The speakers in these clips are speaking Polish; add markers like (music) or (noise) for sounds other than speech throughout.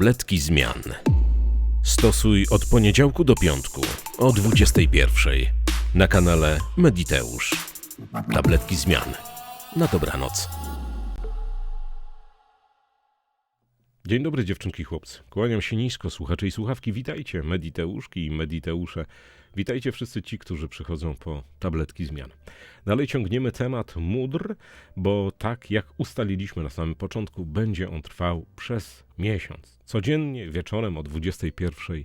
Tabletki zmian. Stosuj od poniedziałku do piątku o 21 na kanale Mediteusz. Tabletki zmian. Na dobranoc. Dzień dobry dziewczynki chłopcy. Kłaniam się nisko, słuchacze i słuchawki. Witajcie, Mediteuszki i Mediteusze. Witajcie wszyscy ci, którzy przychodzą po tabletki zmian. Dalej ciągniemy temat mudr, bo tak jak ustaliliśmy na samym początku, będzie on trwał przez miesiąc. Codziennie wieczorem o 21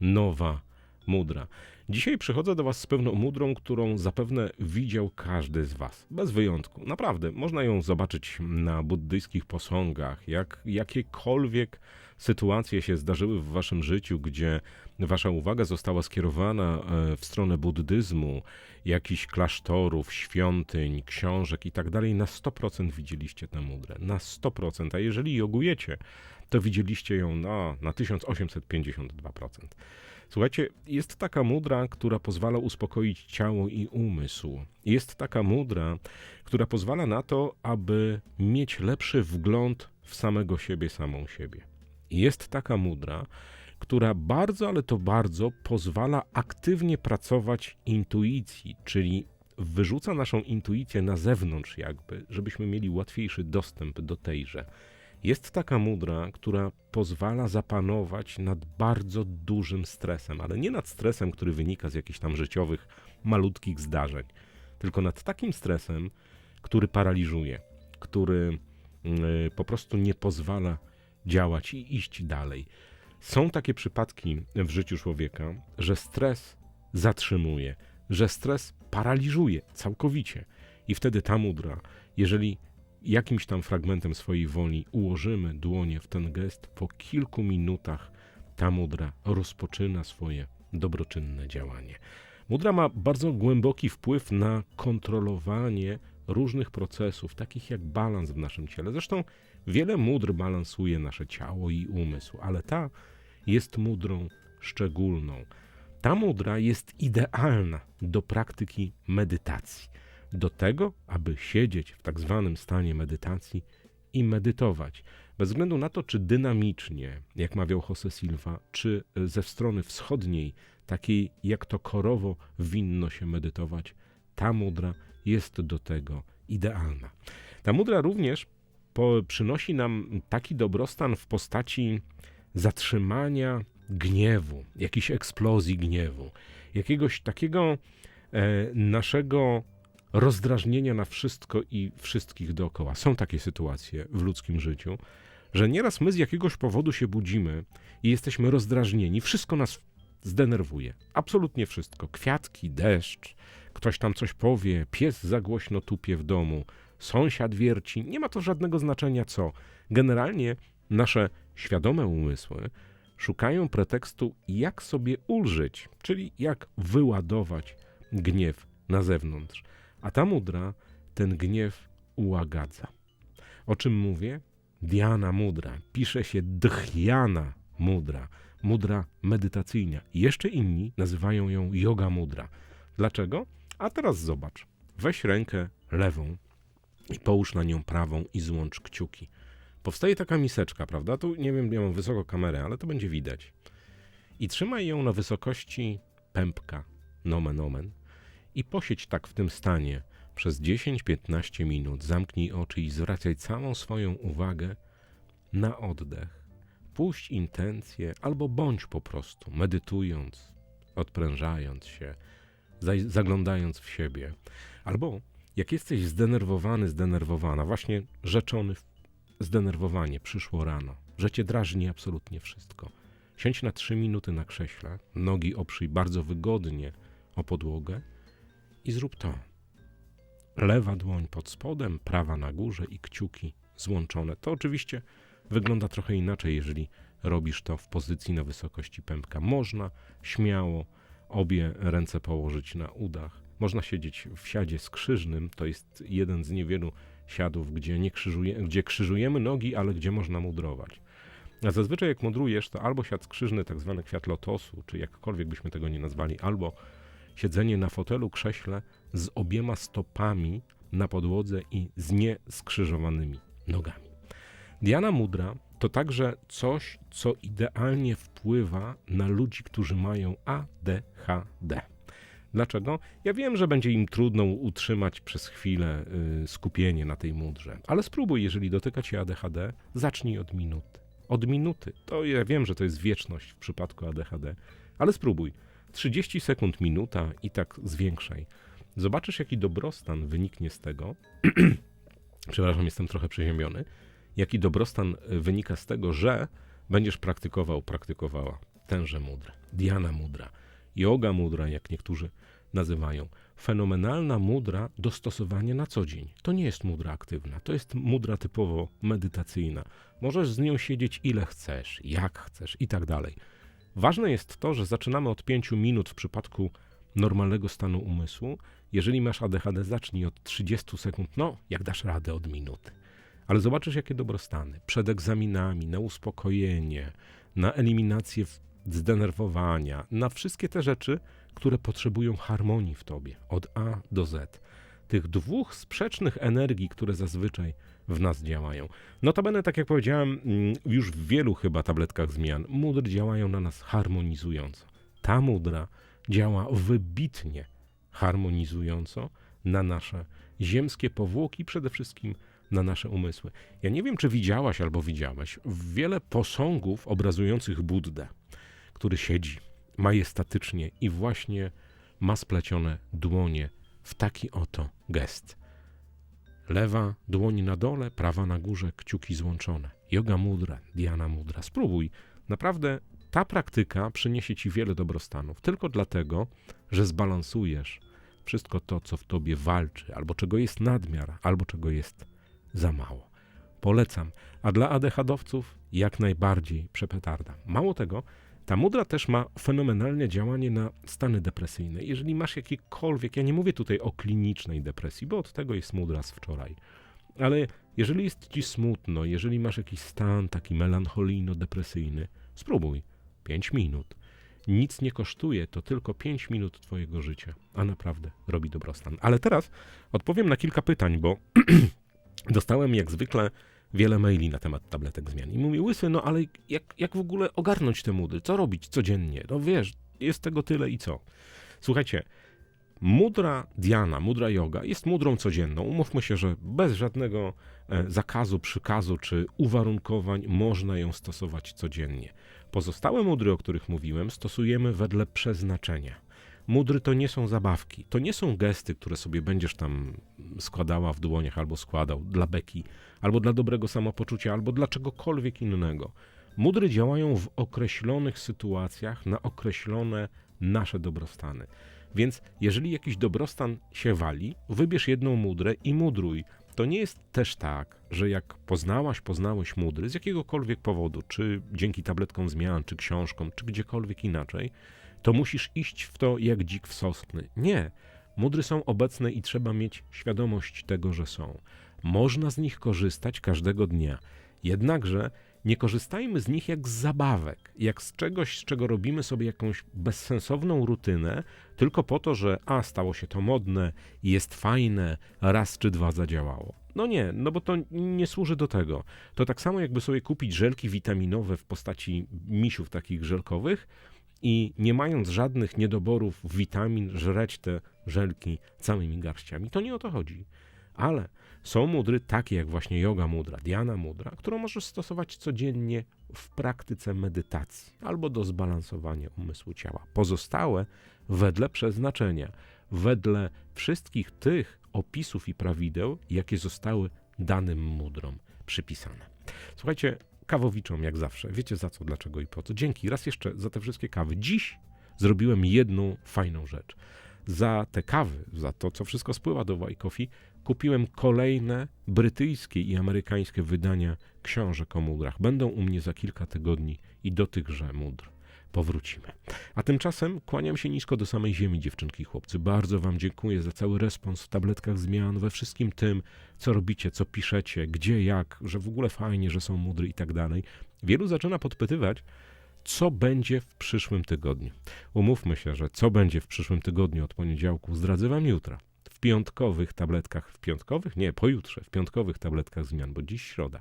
nowa mudra. Dzisiaj przychodzę do Was z pewną mudrą, którą zapewne widział każdy z Was, bez wyjątku. Naprawdę, można ją zobaczyć na buddyjskich posągach, jak jakiekolwiek sytuacje się zdarzyły w Waszym życiu, gdzie Wasza uwaga została skierowana e, w stronę buddyzmu, jakichś klasztorów, świątyń, książek i tak dalej, na 100% widzieliście tę mudrę. Na 100%. A jeżeli jogujecie, to widzieliście ją na, na 1852%. Słuchajcie, jest taka mudra, która pozwala uspokoić ciało i umysł. Jest taka mudra, która pozwala na to, aby mieć lepszy wgląd w samego siebie, samą siebie. Jest taka mudra, która bardzo, ale to bardzo pozwala aktywnie pracować intuicji, czyli wyrzuca naszą intuicję na zewnątrz, jakby, żebyśmy mieli łatwiejszy dostęp do tejże. Jest taka mudra, która pozwala zapanować nad bardzo dużym stresem, ale nie nad stresem, który wynika z jakichś tam życiowych, malutkich zdarzeń, tylko nad takim stresem, który paraliżuje, który y, po prostu nie pozwala działać i iść dalej. Są takie przypadki w życiu człowieka, że stres zatrzymuje, że stres paraliżuje całkowicie. I wtedy ta mudra, jeżeli jakimś tam fragmentem swojej woli ułożymy dłonie w ten gest, po kilku minutach ta mudra rozpoczyna swoje dobroczynne działanie. Mudra ma bardzo głęboki wpływ na kontrolowanie różnych procesów, takich jak balans w naszym ciele. Zresztą wiele mudr balansuje nasze ciało i umysł, ale ta jest mudrą szczególną. Ta mudra jest idealna do praktyki medytacji do tego, aby siedzieć w tak zwanym stanie medytacji i medytować. Bez względu na to, czy dynamicznie, jak mawiał Jose Silva, czy ze strony wschodniej, takiej jak to korowo winno się medytować, ta mudra jest do tego idealna. Ta mudra również po, przynosi nam taki dobrostan w postaci zatrzymania gniewu, jakiejś eksplozji gniewu, jakiegoś takiego e, naszego rozdrażnienia na wszystko i wszystkich dookoła. Są takie sytuacje w ludzkim życiu, że nieraz my z jakiegoś powodu się budzimy i jesteśmy rozdrażnieni. Wszystko nas zdenerwuje. Absolutnie wszystko. Kwiatki, deszcz, ktoś tam coś powie, pies za głośno tupie w domu, sąsiad wierci. Nie ma to żadnego znaczenia co. Generalnie nasze świadome umysły szukają pretekstu, jak sobie ulżyć, czyli jak wyładować gniew na zewnątrz. A ta mudra ten gniew ułagadza. O czym mówię? Diana mudra. Pisze się dhyana mudra. Mudra medytacyjna. Jeszcze inni nazywają ją yoga mudra. Dlaczego? A teraz zobacz. Weź rękę lewą i połóż na nią prawą i złącz kciuki. Powstaje taka miseczka, prawda? Tu nie wiem, ja mam wysoko kamerę, ale to będzie widać. I trzymaj ją na wysokości pępka, nomen omen, i posiedź tak w tym stanie przez 10-15 minut. Zamknij oczy i zwracaj całą swoją uwagę na oddech. Puść intencje albo bądź po prostu, medytując, odprężając się, zaglądając w siebie. Albo jak jesteś zdenerwowany, zdenerwowana, właśnie rzeczony zdenerwowanie przyszło rano, że cię drażni absolutnie wszystko. Siądź na trzy minuty na krześle, nogi oprzyj bardzo wygodnie o podłogę i zrób to. Lewa dłoń pod spodem, prawa na górze i kciuki złączone. To oczywiście wygląda trochę inaczej, jeżeli robisz to w pozycji na wysokości pępka. Można śmiało obie ręce położyć na udach. Można siedzieć w siadzie skrzyżnym. To jest jeden z niewielu siadów, gdzie, nie krzyżuje, gdzie krzyżujemy nogi, ale gdzie można mudrować. A zazwyczaj jak mudrujesz, to albo siat skrzyżny, tak zwany kwiat lotosu, czy jakkolwiek byśmy tego nie nazwali, albo siedzenie na fotelu, krześle z obiema stopami na podłodze i z nieskrzyżowanymi nogami. Diana Mudra to także coś, co idealnie wpływa na ludzi, którzy mają ADHD. Dlaczego? Ja wiem, że będzie im trudno utrzymać przez chwilę y, skupienie na tej mudrze, ale spróbuj, jeżeli dotyka cię ADHD, zacznij od minuty. Od minuty. To ja wiem, że to jest wieczność w przypadku ADHD, ale spróbuj. 30 sekund, minuta i tak zwiększaj. Zobaczysz, jaki dobrostan wyniknie z tego. (clears throat) Przepraszam, jestem trochę przeziębiony. Jaki dobrostan wynika z tego, że będziesz praktykował, praktykowała tenże mudrę. Diana mudra, yoga mudra, jak niektórzy nazywają. Fenomenalna mudra do stosowania na co dzień. To nie jest mudra aktywna, to jest mudra typowo medytacyjna. Możesz z nią siedzieć ile chcesz, jak chcesz i tak dalej. Ważne jest to, że zaczynamy od 5 minut w przypadku normalnego stanu umysłu. Jeżeli masz ADHD, zacznij od 30 sekund, no jak dasz radę od minuty. Ale zobaczysz, jakie dobrostany. Przed egzaminami, na uspokojenie, na eliminację zdenerwowania, na wszystkie te rzeczy, które potrzebują harmonii w tobie, od A do Z. Tych dwóch sprzecznych energii, które zazwyczaj w nas działają. Notabene, tak jak powiedziałem, mm, już w wielu chyba tabletkach zmian, mudry działają na nas harmonizująco. Ta mudra działa wybitnie harmonizująco na nasze ziemskie powłoki, przede wszystkim na nasze umysły. Ja nie wiem, czy widziałaś albo widziałeś wiele posągów obrazujących Buddę, który siedzi majestatycznie i właśnie ma splecione dłonie w taki oto gest. Lewa dłoń na dole, prawa na górze, kciuki złączone. Yoga mudra, Diana mudra. Spróbuj. Naprawdę ta praktyka przyniesie ci wiele dobrostanów. Tylko dlatego, że zbalansujesz wszystko to, co w tobie walczy, albo czego jest nadmiar, albo czego jest za mało. Polecam. A dla ADHD-owców jak najbardziej przepetarda. Mało tego, ta mudra też ma fenomenalne działanie na stany depresyjne. Jeżeli masz jakikolwiek, ja nie mówię tutaj o klinicznej depresji, bo od tego jest mudra z wczoraj, ale jeżeli jest ci smutno, jeżeli masz jakiś stan taki melancholijno-depresyjny, spróbuj 5 minut. Nic nie kosztuje, to tylko 5 minut Twojego życia, a naprawdę robi dobrostan. Ale teraz odpowiem na kilka pytań, bo (clears throat) dostałem jak zwykle wiele maili na temat tabletek zmian. I mówi, łysy, no ale jak, jak w ogóle ogarnąć te mudy? Co robić codziennie? No wiesz, jest tego tyle i co? Słuchajcie, mudra Diana, mudra yoga jest mudrą codzienną. Umówmy się, że bez żadnego e, zakazu, przykazu czy uwarunkowań można ją stosować codziennie. Pozostałe mudry, o których mówiłem, stosujemy wedle przeznaczenia. Mudry to nie są zabawki, to nie są gesty, które sobie będziesz tam składała w dłoniach albo składał dla beki, albo dla dobrego samopoczucia, albo dla czegokolwiek innego. Mudry działają w określonych sytuacjach na określone nasze dobrostany. Więc jeżeli jakiś dobrostan się wali, wybierz jedną mudrę i mudruj. To nie jest też tak, że jak poznałaś, poznałeś mudry z jakiegokolwiek powodu, czy dzięki tabletkom zmian, czy książkom, czy gdziekolwiek inaczej, to musisz iść w to jak dzik w sosny. Nie. Mudry są obecne i trzeba mieć świadomość tego, że są. Można z nich korzystać każdego dnia. Jednakże nie korzystajmy z nich jak z zabawek, jak z czegoś, z czego robimy sobie jakąś bezsensowną rutynę, tylko po to, że a stało się to modne, jest fajne, raz czy dwa zadziałało. No nie, no bo to nie służy do tego. To tak samo jakby sobie kupić żelki witaminowe w postaci misiów takich żelkowych, i nie mając żadnych niedoborów witamin, żreć te żelki całymi garściami. To nie o to chodzi. Ale są mudry takie jak właśnie yoga mudra, diana mudra, którą możesz stosować codziennie w praktyce medytacji albo do zbalansowania umysłu ciała. Pozostałe wedle przeznaczenia, wedle wszystkich tych opisów i prawideł, jakie zostały danym mudrom przypisane. Słuchajcie, kawowiczom jak zawsze. Wiecie za co, dlaczego i po co. Dzięki raz jeszcze za te wszystkie kawy. Dziś zrobiłem jedną fajną rzecz. Za te kawy, za to, co wszystko spływa do White Coffee, kupiłem kolejne brytyjskie i amerykańskie wydania książek o mudrach. Będą u mnie za kilka tygodni i do tychże mudr powrócimy. A tymczasem kłaniam się nisko do samej ziemi, dziewczynki i chłopcy. Bardzo Wam dziękuję za cały respons w tabletkach zmian, we wszystkim tym, co robicie, co piszecie, gdzie, jak, że w ogóle fajnie, że są mudry i tak dalej. Wielu zaczyna podpytywać, co będzie w przyszłym tygodniu. Umówmy się, że co będzie w przyszłym tygodniu od poniedziałku zdradzę wam jutro. W piątkowych tabletkach, w piątkowych? Nie, pojutrze, w piątkowych tabletkach zmian, bo dziś środa.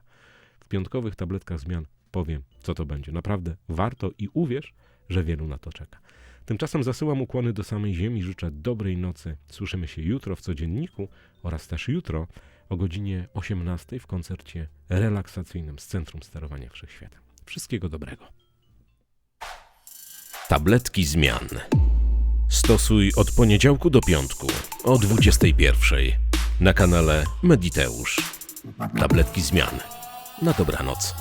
W piątkowych tabletkach zmian powiem, co to będzie. Naprawdę warto i uwierz, że wielu na to czeka. Tymczasem zasyłam ukłony do samej ziemi, życzę dobrej nocy. Słyszymy się jutro w codzienniku oraz też jutro o godzinie 18 w koncercie relaksacyjnym z Centrum Sterowania Wszechświatem. Wszystkiego dobrego. Tabletki zmian. Stosuj od poniedziałku do piątku o 21 na kanale Mediteusz. Tabletki zmian. Na dobranoc.